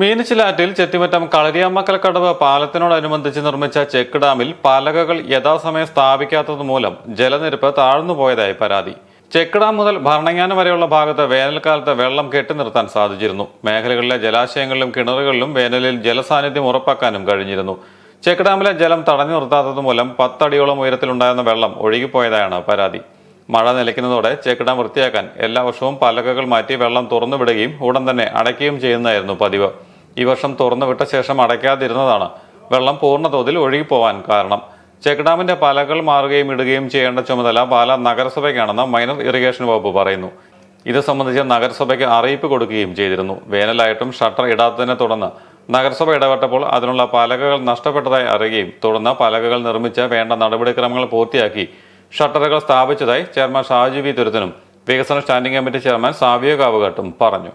മീനച്ചിലാറ്റിൽ ചെത്തിമറ്റം കളരിയമ്മക്കൽക്കടവ് പാലത്തിനോടനുബന്ധിച്ച് നിർമ്മിച്ച ചെക്ക് ഡാമിൽ പാലകകൾ യഥാസമയം സ്ഥാപിക്കാത്തത് മൂലം ജലനിരപ്പ് താഴ്ന്നു പോയതായി പരാതി. ചെക്ക് ഡാം മുതൽ ഭരണങ്ങാനം വരെയുള്ള ഭാഗത്ത് വേനൽക്കാലത്ത് വെള്ളം കെട്ടിനിർത്താൻ സാധിച്ചിരുന്നു. മേഖലകളിലെ ജലാശയങ്ങളിലും കിണറുകളിലും വേനലിൽ ജലസാന്നിധ്യം ഉറപ്പാക്കാനും കഴിഞ്ഞിരുന്നു. ചെക്ക് ഡാമിലെ ജലം തടഞ്ഞു നിർത്താത്തത് മൂലം പത്തടിയോളം ഉയരത്തിലുണ്ടായിരുന്ന വെള്ളം ഒഴുകിപ്പോയതായാണ് പരാതി. മഴ നിലയ്ക്കുന്നതോടെ ചെക്ക് ഡാം വൃത്തിയാക്കാൻ എല്ലാ വർഷവും പലകകൾ മാറ്റി വെള്ളം തുറന്നുവിടുകയും ഉടൻ തന്നെ അടയ്ക്കുകയും ചെയ്യുന്നതായിരുന്നു പതിവ്. ഈ വർഷം തുറന്നു വിട്ട ശേഷം അടയ്ക്കാതിരുന്നതാണ്. വെള്ളം പൂർണതോതിൽ ഒഴുകിപ്പോവാൻ കാരണം. ചെക്ക് ഡാമിന്റെ പാലകൾ മാറുകയും ഇടുകയും ചെയ്യേണ്ട ചുമതല പാല നഗരസഭയ്ക്കാണെന്ന് മൈനർ ഇറിഗേഷൻ വകുപ്പ് പറയുന്നു. ഇത് സംബന്ധിച്ച് നഗരസഭയ്ക്ക് അറിയിപ്പ് കൊടുക്കുകയും ചെയ്തിരുന്നു. വേനലായിട്ടും ഷട്ടർ ഇടാത്തതിനെ തുടർന്ന് നഗരസഭ ഇടപെട്ടപ്പോൾ അതിനുള്ള പലകകൾ നഷ്ടപ്പെട്ടതായി അറിയുകയും തുടർന്ന് പലകകൾ നിർമ്മിച്ച് വേണ്ട നടപടിക്രമങ്ങൾ പൂർത്തിയാക്കി ഷട്ടറുകൾ സ്ഥാപിച്ചതായി ചെയർമാൻ ഷാജി വി തുരുത്തനും വികസന സ്റ്റാൻഡിംഗ് കമ്മിറ്റി ചെയർമാൻ സാവിയോ കാവുകാട്ടും പറഞ്ഞു.